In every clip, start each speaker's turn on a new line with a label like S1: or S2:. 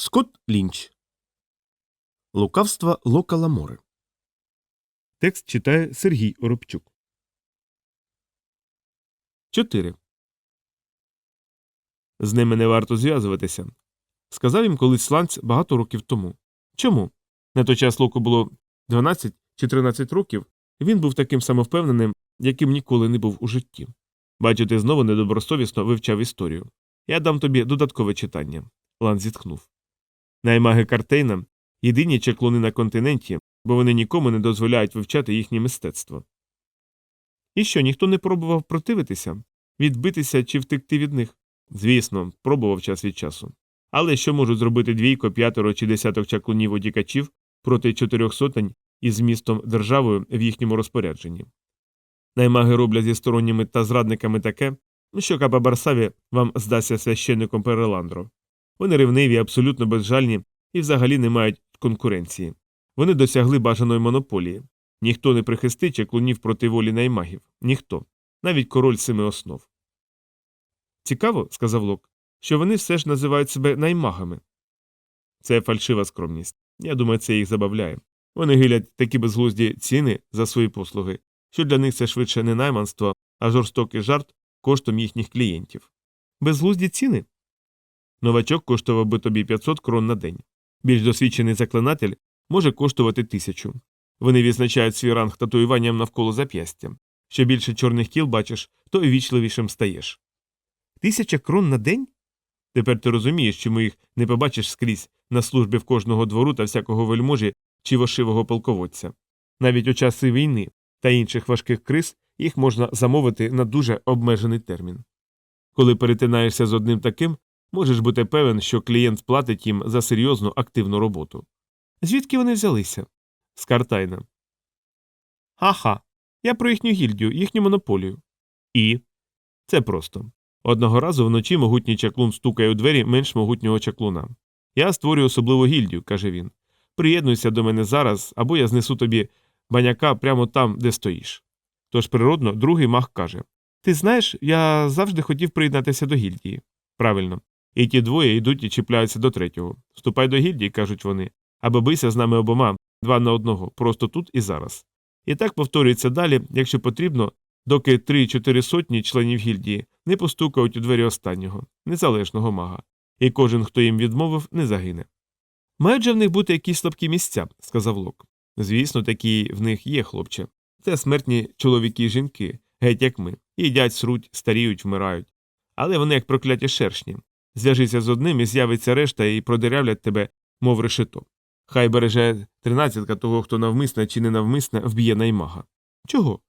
S1: Скотт Лінч. Лукавства Лока Ламори. Текст читає Сергій Оробчук. 4. З ними не варто зв'язуватися. Сказав їм колись Ланц багато років тому. Чому? На той час Локу було 12 чи 13 років, він був таким самовпевненим, яким ніколи не був у житті. Бачу, ти знову недобросовісно вивчав історію. Я дам тобі додаткове читання. Ланц зітхнув. Наймаги Картейна єдині чеклуни на континенті, бо вони нікому не дозволяють вивчати їхнє мистецтво. І що, ніхто не пробував противитися, відбитися чи втекти від них? Звісно, пробував час від часу. Але що можуть зробити двійко, п'ятеро чи десяток чаклунів одікачів проти чотирьох сотень із містом державою в їхньому розпорядженні? Наймаги роблять зі сторонніми та зрадниками таке, що Капа Барсаві вам здасться священником Переландро. Вони ревниві, абсолютно безжальні і взагалі не мають конкуренції. Вони досягли бажаної монополії. Ніхто не прихистить чаклунів проти волі наймагів. Ніхто. Навіть король семи основ. Цікаво, сказав Лок, що вони все ж називають себе наймагами. Це фальшива скромність. Я думаю, це їх забавляє. Вони гилять такі безглузді ціни за свої послуги, що для них це швидше не найманство, а жорстокий жарт коштом їхніх клієнтів. Безглузді ціни? Новачок коштував би тобі 500 крон на день. Більш досвідчений заклинатель може коштувати тисячу. Вони відзначають свій ранг татуюванням навколо зап'ястя. Що більше чорних кіл бачиш, то і вічливішим стаєш. Тисяча крон на день? Тепер ти розумієш, чому їх не побачиш скрізь на службі в кожного двору та всякого вельможі чи вошивого полководця. Навіть у часи війни та інших важких криз їх можна замовити на дуже обмежений термін. Коли перетинаєшся з одним таким, можеш бути певен, що клієнт платить їм за серйозну активну роботу. Звідки вони взялися? З Картайна. Ага. Я про їхню гільдію, їхню монополію. І. Це просто. Одного разу вночі могутній чаклун стукає у двері менш могутнього чаклуна. Я створюю особливу гільдію, каже він. Приєднуйся до мене зараз, або я знесу тобі баняка прямо там, де стоїш. Тож природно, другий маг каже Ти знаєш, я завжди хотів приєднатися до гільдії. Правильно. І ті двоє йдуть і чіпляються до третього. Вступай до гільдії, кажуть вони, або бийся з нами обома, два на одного, просто тут і зараз. І так повторюється далі, якщо потрібно, доки три-чотири сотні членів гільдії не постукають у двері останнього, незалежного мага, і кожен, хто їм відмовив, не загине. Мають же в них бути якісь слабкі місця, сказав Лок. Звісно, такі в них є, хлопче. Це смертні чоловіки і жінки, геть як ми, їдять, сруть, старіють, вмирають. Але вони як прокляті шершні. Зв'яжися з одним і з'явиться решта і продирявлять тебе, мов решето. Хай береже тринадцятка того, хто навмисне чи ненавмисне вб'є наймага. Чого?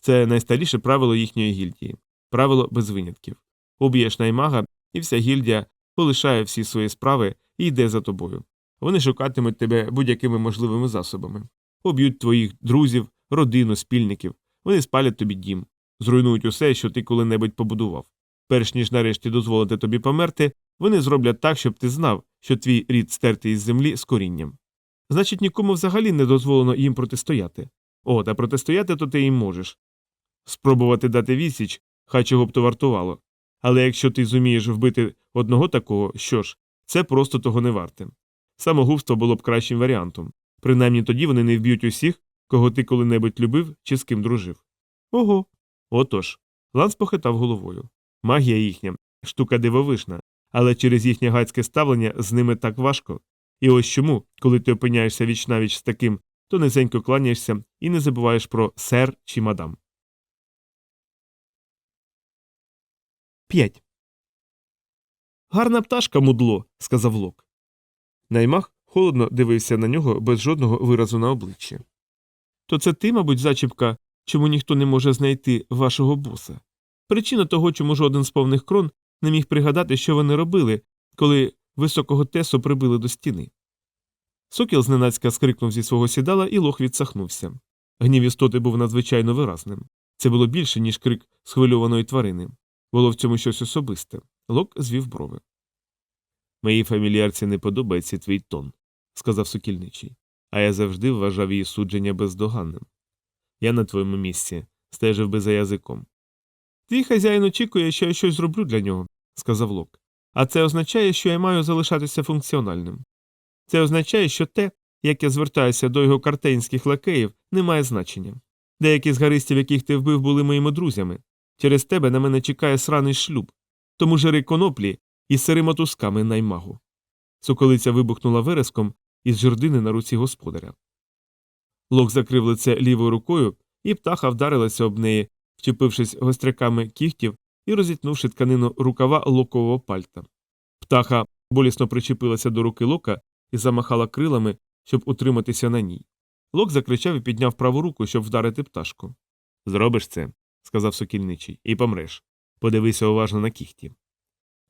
S1: Це найстаріше правило їхньої гільдії правило без винятків. Уб'єш наймага, і вся гільдія полишає всі свої справи і йде за тобою. Вони шукатимуть тебе будь-якими можливими засобами, об'ють твоїх друзів, родину, спільників, вони спалять тобі дім, зруйнують усе, що ти коли-небудь побудував. Перш ніж нарешті дозволити тобі померти, вони зроблять так, щоб ти знав, що твій рід стертий із землі з корінням. Значить, нікому взагалі не дозволено їм протистояти. О, та протистояти то ти їм можеш. Спробувати дати відсіч, хай чого б то вартувало. Але якщо ти зумієш вбити одного такого, що ж, це просто того не варте. Самогубство було б кращим варіантом. Принаймні тоді вони не вб'ють усіх, кого ти коли-небудь любив чи з ким дружив. Ого. Отож. Ланс похитав головою. Магія їхня, штука дивовижна, але через їхнє гацьке ставлення з ними так важко. І ось чому, коли ти опиняєшся віч навіч з таким, то низенько кланяєшся і не забуваєш про сер чи мадам. 5. Гарна пташка, мудло, сказав Лок. Наймах холодно дивився на нього без жодного виразу на обличчі. То це ти, мабуть, зачіпка, чому ніхто не може знайти вашого боса. Причина того, чому жоден з повних крон не міг пригадати, що вони робили, коли високого тесу прибили до стіни. Сокіл зненацька скрикнув зі свого сідала, і лох відсахнувся. Гнів істоти був надзвичайно виразним. Це було більше, ніж крик схвильованої тварини. Було в цьому щось особисте. Лок звів брови. Моїй фамільярці не подобається твій тон, сказав сокільничий, а я завжди вважав її судження бездоганним. Я на твоєму місці стежив би за язиком. Твій хазяїн очікує, що я щось зроблю для нього, сказав Лок. А це означає, що я маю залишатися функціональним. Це означає, що те, як я звертаюся до його картейнських лакеїв, не має значення. Деякі з гаристів, яких ти вбив, були моїми друзями. Через тебе на мене чекає сраний шлюб, тому жири коноплі і сири мотузками наймагу. Соколиця вибухнула вереском із жердини на руці господаря. Лок закрив лице лівою рукою, і птаха вдарилася об неї, вчепившись гостряками кігтів і розітнувши тканину рукава локового пальта. Птаха болісно причепилася до руки лока і замахала крилами, щоб утриматися на ній. Лок закричав і підняв праву руку, щоб вдарити пташку. Зробиш це, сказав сокільничий, і помреш. Подивися уважно на кіхті.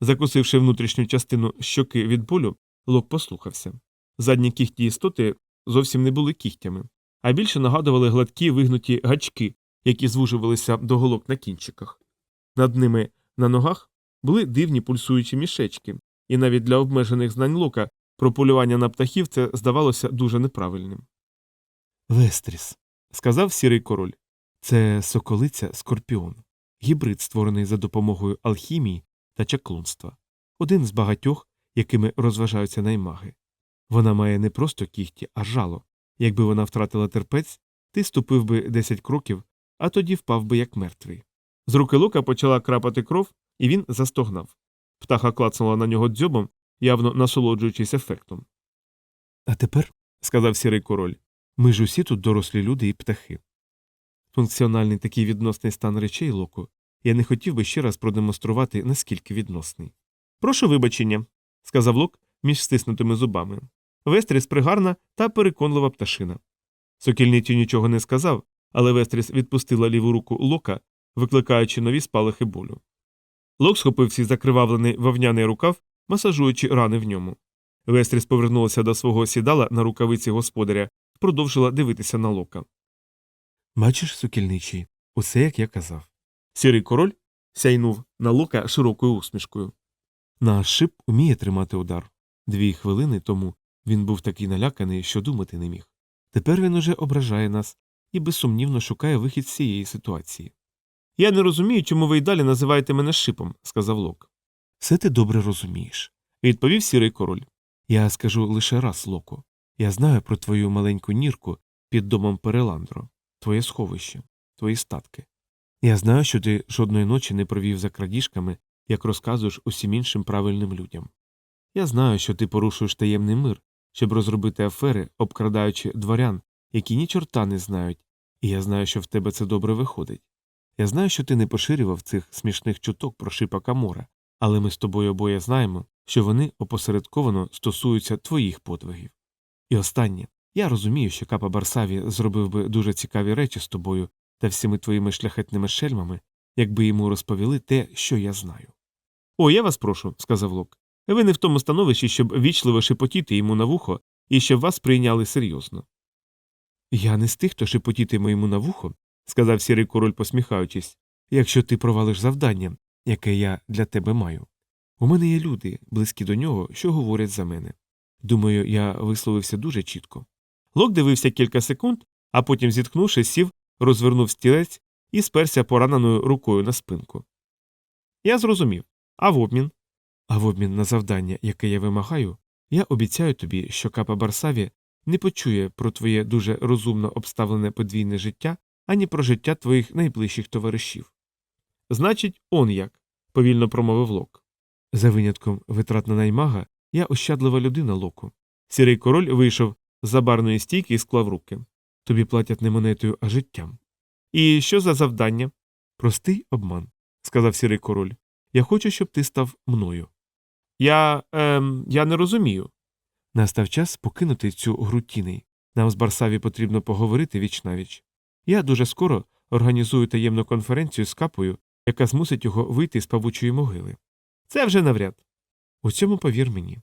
S1: Закусивши внутрішню частину щоки від болю, лок послухався. Задні кіхті істоти зовсім не були кігтями, а більше нагадували гладкі вигнуті гачки, які звужувалися до голок на кінчиках. Над ними на ногах були дивні пульсуючі мішечки, і навіть для обмежених знань лока про полювання на птахів це здавалося дуже неправильним. Вестріс, сказав сірий король. Це соколиця скорпіон, гібрид, створений за допомогою алхімії та чаклунства, один з багатьох, якими розважаються наймаги. Вона має не просто кіхті, а жало. Якби вона втратила терпець, ти ступив би десять кроків, а тоді впав би як мертвий. З руки лука почала крапати кров, і він застогнав. Птаха клацнула на нього дзьобом, явно насолоджуючись ефектом. А тепер, сказав сірий король, ми ж усі тут дорослі люди і птахи. Функціональний такий відносний стан речей, Локу, я не хотів би ще раз продемонструвати, наскільки відносний. Прошу вибачення, сказав Лок між стиснутими зубами. Вестріс пригарна та переконлива пташина. Сокільниці нічого не сказав, але Вестріс відпустила ліву руку Лока, викликаючи нові спалахи болю. Лок схопив свій закривавлений вовняний рукав, масажуючи рани в ньому. Вестріс повернулася до свого сідала на рукавиці господаря продовжила дивитися на лока. Бачиш, сукільничий, усе як я казав. Сірий король сяйнув на лока широкою усмішкою. Наш шип уміє тримати удар. Дві хвилини тому він був такий наляканий, що думати не міг. Тепер він уже ображає нас і безсумнівно шукає вихід з цієї ситуації. Я не розумію, чому ви й далі називаєте мене шипом, сказав Лок. Все ти добре розумієш, відповів сірий король. Я скажу лише раз, Локо. Я знаю про твою маленьку нірку під домом Переландро, твоє сховище, твої статки. Я знаю, що ти жодної ночі не провів за крадіжками, як розказуєш усім іншим правильним людям. Я знаю, що ти порушуєш таємний мир, щоб розробити афери, обкрадаючи дворян, які ні чорта не знають, і я знаю, що в тебе це добре виходить. Я знаю, що ти не поширював цих смішних чуток про шипа Камора, але ми з тобою обоє знаємо, що вони опосередковано стосуються твоїх подвигів. І останнє я розумію, що капа Барсаві зробив би дуже цікаві речі з тобою та всіми твоїми шляхетними шельмами, якби йому розповіли те, що я знаю. О, я вас прошу, сказав Лок. Ви не в тому становищі, щоб вічливо шепотіти йому на вухо і щоб вас прийняли серйозно. Я не з тих, хто шепотітиме йому на вухо, сказав сірий король, посміхаючись, якщо ти провалиш завдання, яке я для тебе маю. У мене є люди, близькі до нього, що говорять за мене. Думаю, я висловився дуже чітко. Лок дивився кілька секунд, а потім, зітхнувши, сів, розвернув стілець і сперся пораненою рукою на спинку. Я зрозумів. А в обмін? А в обмін на завдання, яке я вимагаю, я обіцяю тобі, що капа Барсаві не почує про твоє дуже розумно обставлене подвійне життя ані про життя твоїх найближчих товаришів. Значить, он як, повільно промовив Лок. За винятком витрат на наймага, я ощадлива людина Локу. Сірий король вийшов з забарної стійки і склав руки. Тобі платять не монетою, а життям. І що за завдання? Простий обман, сказав сірий король. Я хочу, щоб ти став мною. Я. ем, я не розумію. Настав час покинути цю гру тіней. Нам з Барсаві потрібно поговорити віч навіч. Я дуже скоро організую таємну конференцію з капою, яка змусить його вийти з павучої могили. Це вже навряд. У цьому повір мені.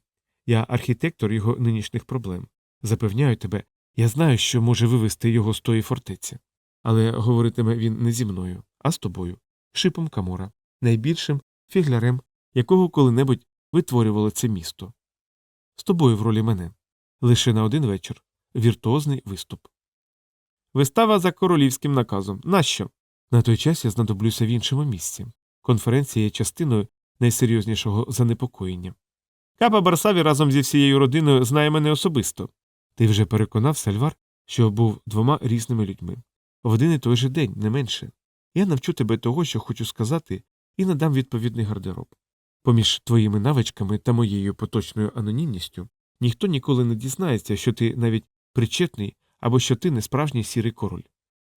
S1: Я архітектор його нинішніх проблем. Запевняю тебе, я знаю, що може вивести його з тої фортеці. Але говоритиме він не зі мною, а з тобою, шипом Камора, найбільшим фіглярем, якого коли-небудь витворювало це місто. З тобою в ролі мене. Лише на один вечір віртуозний виступ. Вистава за королівським наказом. Нащо? На той час я знадоблюся в іншому місці. Конференція є частиною найсерйознішого занепокоєння. Капа Барсаві разом зі всією родиною знає мене особисто. Ти вже переконав Сальвар, що був двома різними людьми. В один і той же день, не менше. Я навчу тебе того, що хочу сказати, і надам відповідний гардероб. Поміж твоїми навичками та моєю поточною анонімністю ніхто ніколи не дізнається, що ти навіть причетний або що ти не справжній сірий король.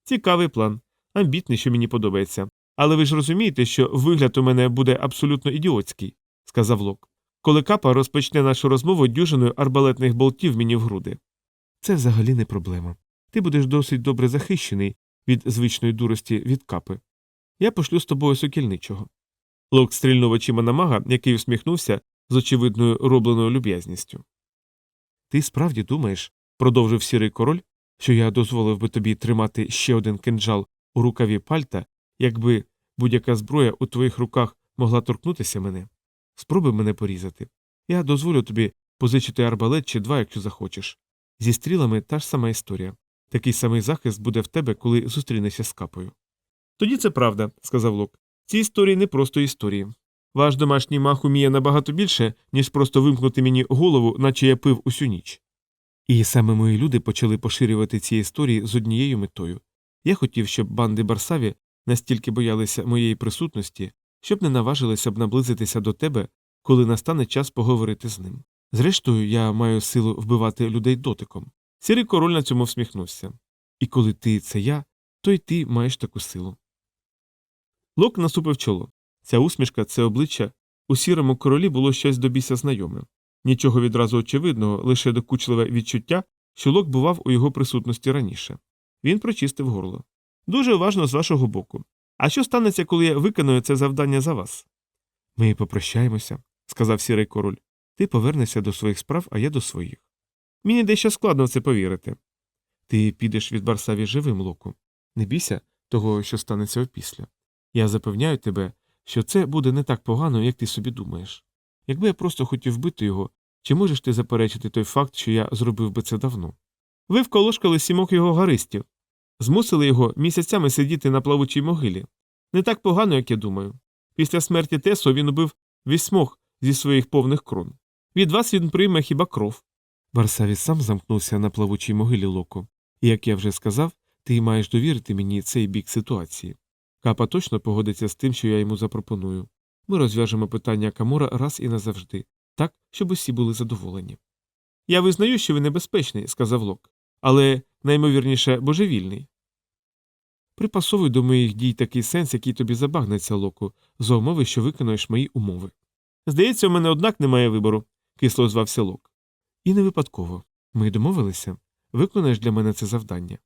S1: Цікавий план, амбітний, що мені подобається. Але ви ж розумієте, що вигляд у мене буде абсолютно ідіотський, сказав Лок. Коли капа розпочне нашу розмову дюжиною арбалетних болтів мені в груди. Це взагалі не проблема. Ти будеш досить добре захищений від звичної дурості від капи. Я пошлю з тобою сокільничого. Лок стрільнув очима на мага, який усміхнувся з очевидною робленою люб'язністю. Ти справді думаєш, продовжив сірий король, що я дозволив би тобі тримати ще один кинджал у рукаві пальта, якби будь-яка зброя у твоїх руках могла торкнутися мене? Спробуй мене порізати. Я дозволю тобі позичити арбалет чи два, якщо захочеш. Зі стрілами та ж сама історія. Такий самий захист буде в тебе, коли зустрінешся з капою. Тоді це правда, сказав Лок. Ці історії не просто історії. Ваш домашній мах уміє набагато більше, ніж просто вимкнути мені голову, наче я пив усю ніч. І саме мої люди почали поширювати ці історії з однією метою. Я хотів, щоб банди Барсаві настільки боялися моєї присутності, щоб не наважилися б наблизитися до тебе, коли настане час поговорити з ним. Зрештою, я маю силу вбивати людей дотиком. Сірий король на цьому всміхнувся. І коли ти це я, то й ти маєш таку силу. Лок насупив чоло. Ця усмішка, це обличчя у сірому королі було щось до біса знайоме. Нічого відразу очевидного, лише докучливе відчуття, що Лок бував у його присутності раніше. Він прочистив горло. Дуже уважно з вашого боку. А що станеться, коли я виконую це завдання за вас? Ми попрощаємося, сказав сірий король. Ти повернешся до своїх справ, а я до своїх. Мені дещо складно в це повірити. Ти підеш від Барсаві живим, Локу. Не бійся того, що станеться опісля. Я запевняю тебе, що це буде не так погано, як ти собі думаєш. Якби я просто хотів вбити його, чи можеш ти заперечити той факт, що я зробив би це давно? Ви вколошкали сімок його гаристів, змусили його місяцями сидіти на плавучій могилі. Не так погано, як я думаю. Після смерті Тесо він убив вісьмох зі своїх повних крон. Від вас він прийме хіба кров. Барсаві сам замкнувся на плавучій могилі Локо, і, як я вже сказав, ти маєш довірити мені цей бік ситуації. Капа точно погодиться з тим, що я йому запропоную. Ми розв'яжемо питання Камора раз і назавжди, так, щоб усі були задоволені. Я визнаю, що ви небезпечний, сказав Лок, але наймовірніше божевільний. Припасовуй до моїх дій такий сенс, який тобі забагнеться, Локу, за умови, що виконуєш мої умови. Здається, у мене однак немає вибору, кисло звався Лок. І не випадково. Ми домовилися. Виконаєш для мене це завдання.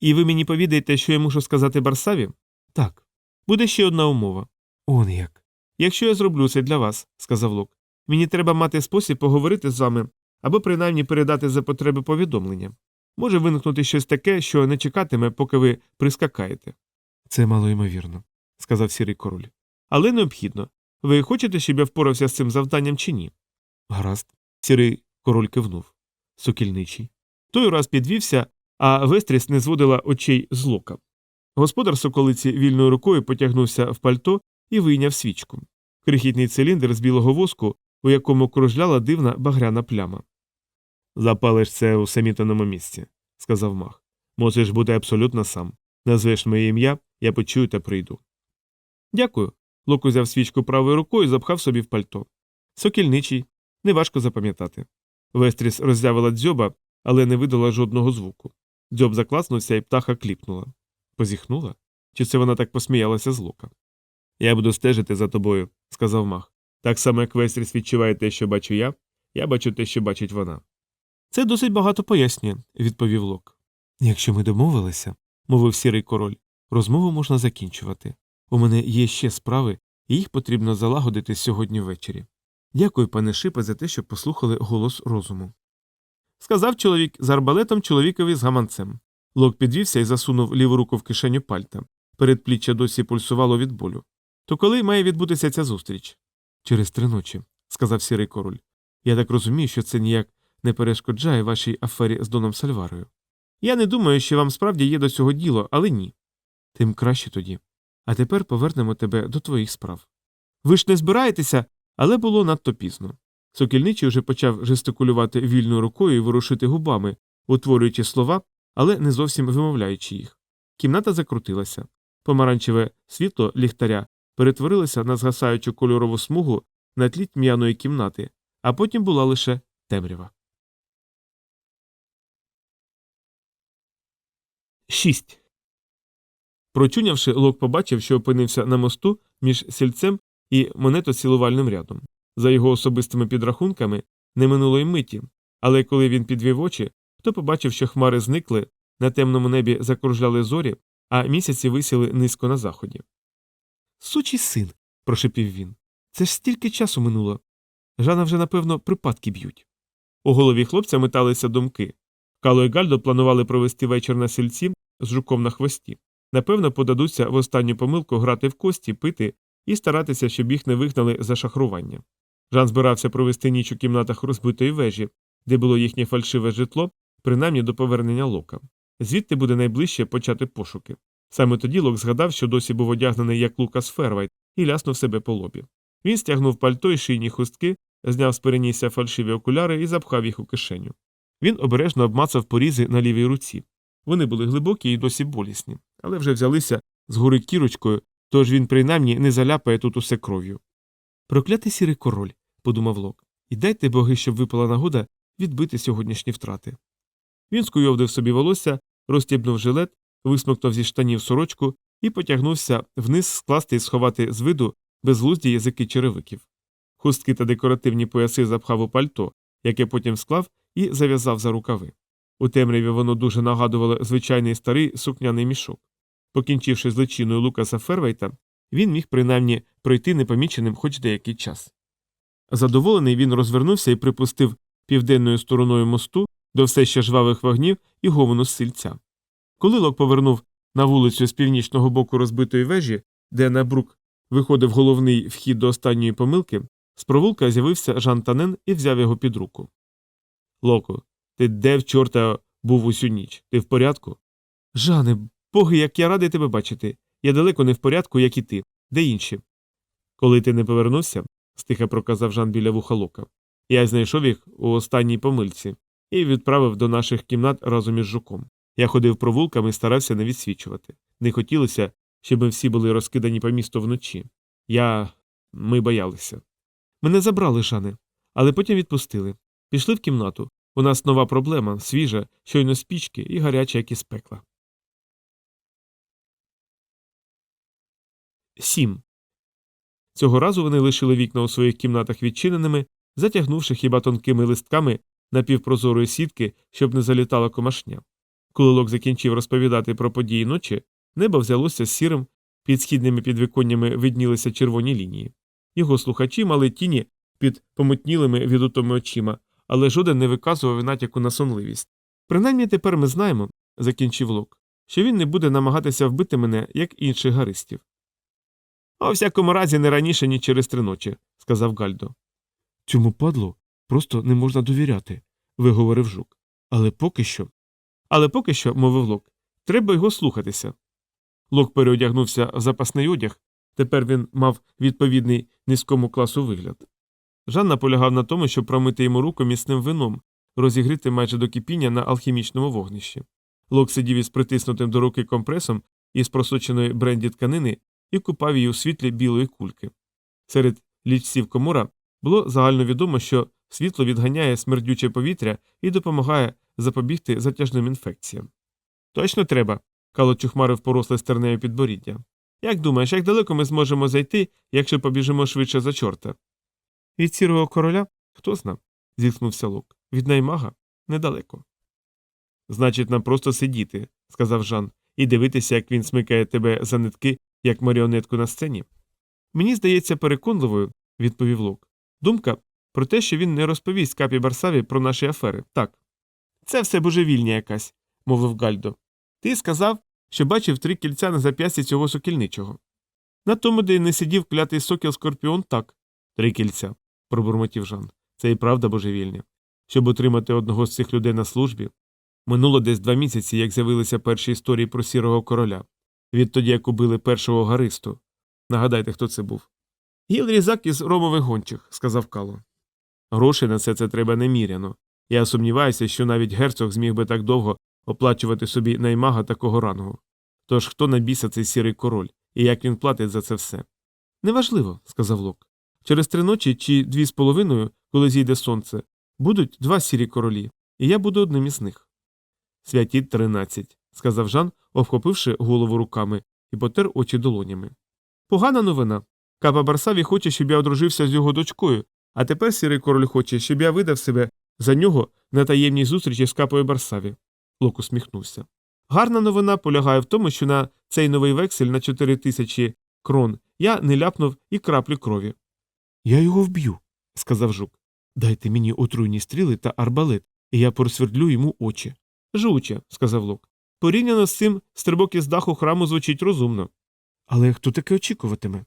S1: І ви мені повідаєте, що я мушу сказати Барсаві? Так. Буде ще одна умова. Он як. Якщо я зроблю це для вас, сказав Лок, мені треба мати спосіб поговорити з вами або принаймні передати за потреби повідомлення. Може виникнути щось таке, що не чекатиме, поки ви прискакаєте. Це мало ймовірно, сказав сірий король. Але необхідно. Ви хочете, щоб я впорався з цим завданням чи ні? Гаразд. Сірий король кивнув. Сокільничий. Той раз підвівся, а Вестріс не зводила очей з лока. Господар соколиці вільною рукою потягнувся в пальто і вийняв свічку. Крихітний циліндр з білого воску, у якому кружляла дивна багряна пляма. Запалиш це у самітаному місці, сказав мах. Можеш бути абсолютно сам. Назвеш моє ім'я, я почую та прийду. Дякую. Лок узяв свічку правою рукою і запхав собі в пальто. Сокільничий, неважко запам'ятати. Вестріс роззявила дзьоба, але не видала жодного звуку. Дзьоб закласнувся, і птаха кліпнула. Позіхнула? Чи це вона так посміялася з лока? Я буду стежити за тобою, сказав мах. Так само, як Вестріс відчуває те, що бачу я, я бачу те, що бачить вона. Це досить багато пояснює, відповів Лок. Якщо ми домовилися, мовив сірий король, розмову можна закінчувати. У мене є ще справи, і їх потрібно залагодити сьогодні ввечері. Дякую, пане Шипе, за те, що послухали голос розуму. Сказав чоловік з арбалетом чоловікові з гаманцем. Лок підвівся і засунув ліву руку в кишеню пальта. Передпліччя досі пульсувало від болю. То коли має відбутися ця зустріч? Через три ночі, сказав сірий король. Я так розумію, що це ніяк не перешкоджає вашій афері з Доном Сальварою. Я не думаю, що вам справді є до цього діло, але ні. Тим краще тоді. А тепер повернемо тебе до твоїх справ. Ви ж не збираєтеся, але було надто пізно. Сокільничий уже почав жестикулювати вільною рукою і ворушити губами, утворюючи слова, але не зовсім вимовляючи їх. Кімната закрутилася. Помаранчеве світло ліхтаря перетворилося на згасаючу кольорову смугу на тлі тьмяної кімнати, а потім була лише темрява. 6. Прочунявши, Лок побачив, що опинився на мосту між сільцем і монетоцілувальним рядом. За його особистими підрахунками не минуло й миті, але коли він підвів очі, то побачив, що хмари зникли, на темному небі закружляли зорі, а місяці висіли низько на заході. Сучий син. прошепів він. Це ж стільки часу минуло. Жана вже, напевно, припадки б'ють. У голові хлопця металися думки. Кало і Гальдо планували провести вечір на сільці з жуком на хвості. Напевно, подадуться в останню помилку грати в кості, пити і старатися, щоб їх не вигнали за шахрування. Жан збирався провести ніч у кімнатах розбитої вежі, де було їхнє фальшиве житло, принаймні до повернення лока. Звідти буде найближче почати пошуки. Саме тоді Лок згадав, що досі був одягнений як Лукас Фервайт, і ляснув себе по лобі. Він стягнув пальто і шийні хустки, зняв з перенісся фальшиві окуляри і запхав їх у кишеню. Він обережно обмацав порізи на лівій руці. Вони були глибокі і досі болісні, але вже взялися з гори кірочкою, тож він принаймні не заляпає тут усе кров'ю. Проклятий сірий король, подумав Лок, і дайте боги, щоб випала нагода відбити сьогоднішні втрати. Він скуйовдив собі волосся, розтібнув жилет, висмоктав зі штанів сорочку і потягнувся вниз скласти і сховати з виду безглузді язики черевиків. Хустки та декоративні пояси запхав у пальто, яке потім склав і зав'язав за рукави. У темряві воно дуже нагадувало звичайний старий сукняний мішок. Покінчивши з личиною Лукаса Фервейта, він міг принаймні пройти непоміченим хоч деякий час. Задоволений він розвернувся і припустив південною стороною мосту до все ще жвавих вогнів і гомону з сільця. Коли Лок повернув на вулицю з північного боку розбитої вежі, де на брук виходив головний вхід до останньої помилки, з провулка з'явився Жан Танен і взяв його під руку. Локо, ти де в чорта був усю ніч? Ти в порядку? Жане, боги, як я радий тебе бачити. Я далеко не в порядку, як і ти. Де інші? Коли ти не повернувся, стиха проказав Жан біля вуха Лока. Я знайшов їх у останній помильці і відправив до наших кімнат разом із жуком. Я ходив провулками і старався не відсвічувати. Не хотілося, щоб ми всі були розкидані по місту вночі. Я. ми боялися. Мене забрали, Жане, але потім відпустили. Пішли в кімнату. У нас нова проблема, свіжа, щойно з пічки і гаряча, як із пекла. 7. Цього разу вони лишили вікна у своїх кімнатах відчиненими, затягнувши хіба тонкими листками напівпрозорої сітки, щоб не залітала комашня. Коли Лок закінчив розповідати про події ночі, небо взялося сірим, під східними підвіконнями виднілися червоні лінії. Його слухачі мали тіні під помутнілими від утоми очима, але жоден не виказував натяку на сонливість. Принаймні тепер ми знаємо, закінчив Лок, що він не буде намагатися вбити мене, як інших гаристів. А у всякому разі не раніше, ні через три ночі, сказав Гальдо. Цьому падлу просто не можна довіряти, виговорив жук. Але поки що. Але поки що, мовив Лок, треба його слухатися. Лок переодягнувся в запасний одяг, тепер він мав відповідний низькому класу вигляд. Жан наполягав на тому, щоб промити йому руку міцним вином, розігріти майже до кипіння на алхімічному вогнищі. Лок сидів із притиснутим до руки компресом із просоченої бренді тканини і купав її у світлі білої кульки. Серед лічців комора було загальновідомо, що світло відганяє смердюче повітря і допомагає запобігти затяжним інфекціям. Точно треба. Кало чухмарив поросле стернею підборіддя. Як думаєш, як далеко ми зможемо зайти, якщо побіжимо швидше за чорта? Від сірого короля? Хто зна? зіткнувся Лок. Від наймага недалеко. Значить, нам просто сидіти, сказав Жан, і дивитися, як він смикає тебе за нитки, як маріонетку на сцені. Мені здається переконливою, відповів Лок. Думка про те, що він не розповість капі Барсаві про наші афери. Так. Це все божевільня якась, мовив Гальдо. Ти сказав, що бачив три кільця на зап'ясті цього сокільничого. На тому, де не сидів клятий сокіл скорпіон, так. Три кільця, пробурмотів Жан. Це і правда божевільня. Щоб отримати одного з цих людей на службі. Минуло десь два місяці, як з'явилися перші історії про сірого короля. Відтоді, як убили першого гаристу. Нагадайте, хто це був. Гіл різак із ромових гончих, сказав Кало. Грошей на все це треба неміряно. Я сумніваюся, що навіть герцог зміг би так довго оплачувати собі наймага такого рангу. Тож хто на цей сірий король, і як він платить за це все? Неважливо, сказав Лок. Через три ночі чи дві з половиною, коли зійде сонце, будуть два сірі королі, і я буду одним із них. Святі тринадцять, сказав Жан, обхопивши голову руками і потер очі долонями. Погана новина. Капа Барсаві хоче, щоб я одружився з його дочкою, а тепер сірий король хоче, щоб я видав себе за нього на таємній зустрічі з капою Барсаві. Лок усміхнувся. Гарна новина полягає в тому, що на цей новий вексель на чотири тисячі крон я не ляпнув і краплі крові. Я його вб'ю, сказав жук. Дайте мені отруйні стріли та арбалет, і я просвердлю йому очі. Жуче, сказав Лок. Порівняно з цим стрибок із даху храму звучить розумно. Але хто таке очікуватиме?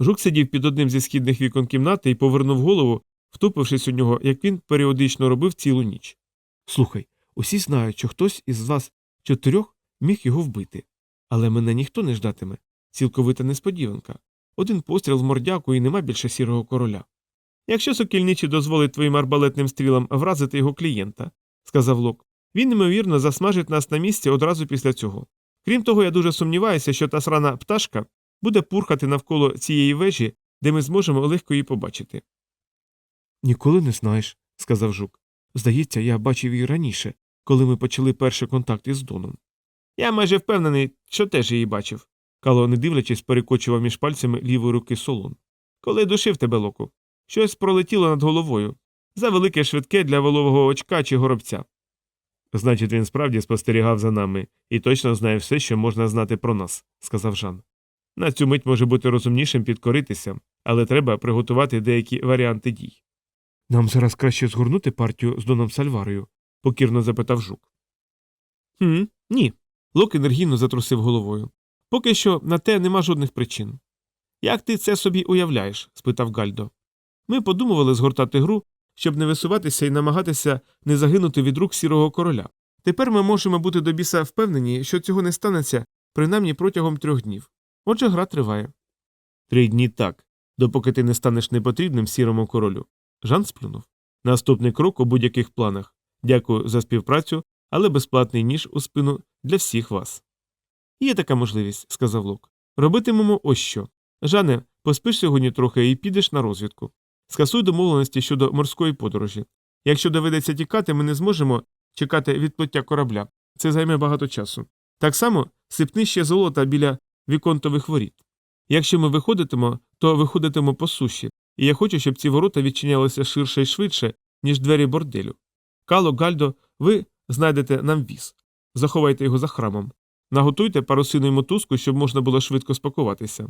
S1: Жук сидів під одним зі східних вікон кімнати і повернув голову, втупившись у нього, як він періодично робив цілу ніч. Слухай, усі знають, що хтось із вас чотирьох міг його вбити. Але мене ніхто не ждатиме. Цілковита несподіванка. Один постріл в мордяку і нема більше сірого короля. Якщо сокільничі дозволить твоїм арбалетним стрілам вразити його клієнта, сказав Лок, він, ймовірно, засмажить нас на місці одразу після цього. Крім того, я дуже сумніваюся, що та срана пташка буде пурхати навколо цієї вежі, де ми зможемо легко її побачити. Ніколи не знаєш, сказав жук. Здається, я бачив її раніше, коли ми почали перший контакт із Доном. Я майже впевнений, що теж її бачив. Кало, не дивлячись, перекочував між пальцями лівої руки солон. Коли душив тебе, локу, щось пролетіло над головою за велике швидке для волового очка чи горобця. Значить, він справді спостерігав за нами і точно знає все, що можна знати про нас, сказав Жан. На цю мить може бути розумнішим підкоритися, але треба приготувати деякі варіанти дій. Нам зараз краще згорнути партію з Доном Сальварою, покірно запитав жук. «Хм, Ні. Лок енергійно затрусив головою. Поки що на те нема жодних причин. Як ти це собі уявляєш? спитав Гальдо. Ми подумували згортати гру, щоб не висуватися і намагатися не загинути від рук сірого короля. Тепер ми можемо бути до біса впевнені, що цього не станеться принаймні протягом трьох днів. Отже, гра триває. Три дні так, допоки ти не станеш непотрібним сірому королю. Жан сплюнув. Наступний крок у будь-яких планах. Дякую за співпрацю, але безплатний ніж у спину для всіх вас. Є така можливість, сказав Лок. Робитимемо ось що. Жане, поспиш сьогодні трохи і підеш на розвідку. Скасуй домовленості щодо морської подорожі. Якщо доведеться тікати, ми не зможемо чекати відплиття корабля. Це займе багато часу. Так само сипни ще золота біля віконтових воріт. Якщо ми виходитимо, то виходитимо по суші, і я хочу, щоб ці ворота відчинялися ширше і швидше, ніж двері борделю. Кало, Гальдо, ви знайдете нам віз. Заховайте його за храмом. Наготуйте парусину й мотузку, щоб можна було швидко спакуватися.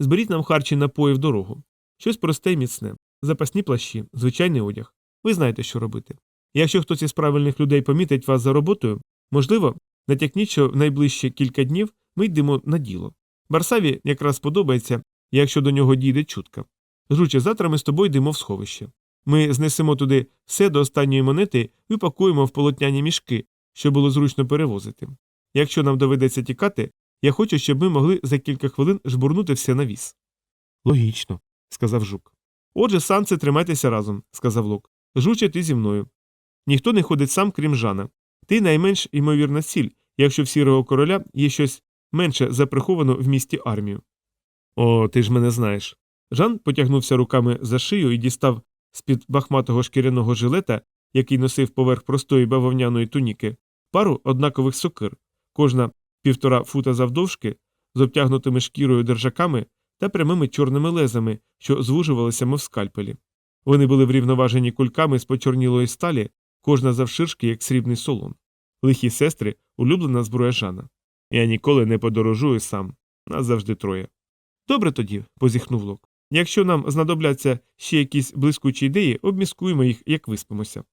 S1: Зберіть нам харчі напої в дорогу. Щось просте й міцне, запасні плащі, звичайний одяг. Ви знаєте, що робити. Якщо хтось із правильних людей помітить вас за роботою, можливо, натякніть, що в найближчі кілька днів ми йдемо на діло. Барсаві якраз подобається, якщо до нього дійде чутка. Жуче, завтра ми з тобою йдемо в сховище. Ми знесемо туди все до останньої монети і упакуємо в полотняні мішки, щоб було зручно перевозити. Якщо нам доведеться тікати, я хочу, щоб ми могли за кілька хвилин жбурнути все на віз. Логічно, сказав жук. Отже, санце, тримайтеся разом, сказав Лук. Жуче, ти зі мною. Ніхто не ходить сам, крім Жана. Ти найменш ймовірна ціль, якщо в сірого короля є щось менше заприховано в місті армію. О, ти ж мене знаєш. Жан потягнувся руками за шию і дістав з під бахматого шкіряного жилета, який носив поверх простої бавовняної туніки, пару однакових сокир, кожна півтора фута завдовжки, з обтягнутими шкірою держаками та прямими чорними лезами, що звужувалися, мов скальпелі. Вони були врівноважені кульками з почорнілої сталі, кожна завширшки, як срібний солон. Лихі сестри улюблена зброя Жана. Я ніколи не подорожую сам, нас завжди троє. Добре тоді, позіхнув Лок. Якщо нам знадобляться ще якісь блискучі ідеї, обміскуємо їх, як виспимося.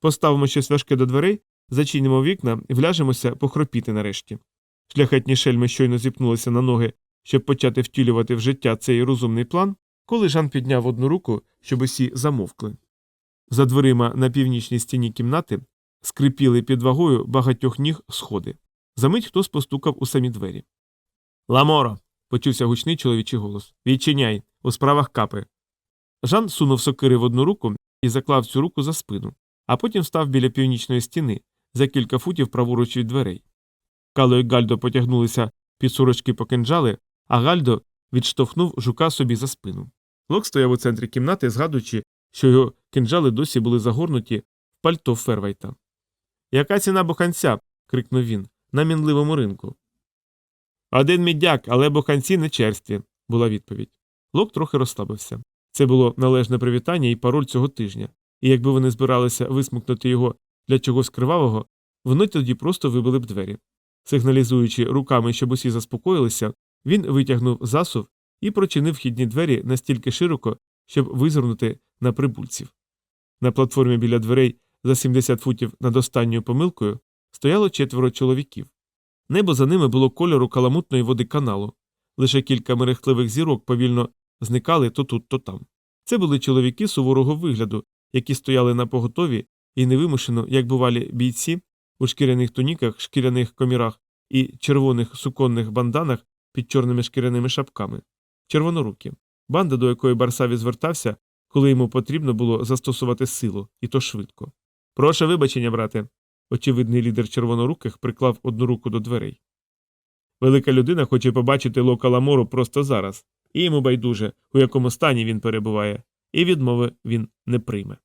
S1: Поставимо щось важке до дверей, зачинимо вікна і вляжемося похропіти нарешті. Шляхетні шельми щойно зіпнулися на ноги, щоб почати втілювати в життя цей розумний план, коли Жан підняв одну руку, щоб усі замовкли. За дверима на північній стіні кімнати скрипіли під вагою багатьох ніг сходи. Замить хтось постукав у самі двері. Ламоро. почувся гучний чоловічий голос. Відчиняй. у справах капи. Жан сунув сокири в одну руку і заклав цю руку за спину, а потім став біля північної стіни за кілька футів праворуч від дверей. Кало і Гальдо потягнулися під сорочки по кинджали, а Гальдо відштовхнув жука собі за спину. Лок стояв у центрі кімнати, згадуючи, що його кинджали досі були загорнуті в пальто Фервайта. Яка ціна буханця? крикнув він. На мінливому ринку. Один мідяк, але буханці не черстві, була відповідь. Лок трохи розслабився. Це було належне привітання і пароль цього тижня, і якби вони збиралися висмукнути його для чогось кривавого, вони тоді просто вибили б двері. Сигналізуючи руками, щоб усі заспокоїлися, він витягнув засув і прочинив вхідні двері настільки широко, щоб визирнути на прибульців. На платформі біля дверей за 70 футів над останньою помилкою стояло четверо чоловіків. Небо за ними було кольору каламутної води каналу. Лише кілька мерехтливих зірок повільно зникали то тут, то там. Це були чоловіки суворого вигляду, які стояли на поготові і невимушено, як бувалі бійці, у шкіряних туніках, шкіряних комірах і червоних суконних банданах під чорними шкіряними шапками. Червонорукі. Банда, до якої Барсаві звертався, коли йому потрібно було застосувати силу, і то швидко. Прошу вибачення, брате. Очевидний лідер червоноруких приклав одну руку до дверей. Велика людина хоче побачити Лока Ламору просто зараз, і йому байдуже, у якому стані він перебуває, і відмови він не прийме.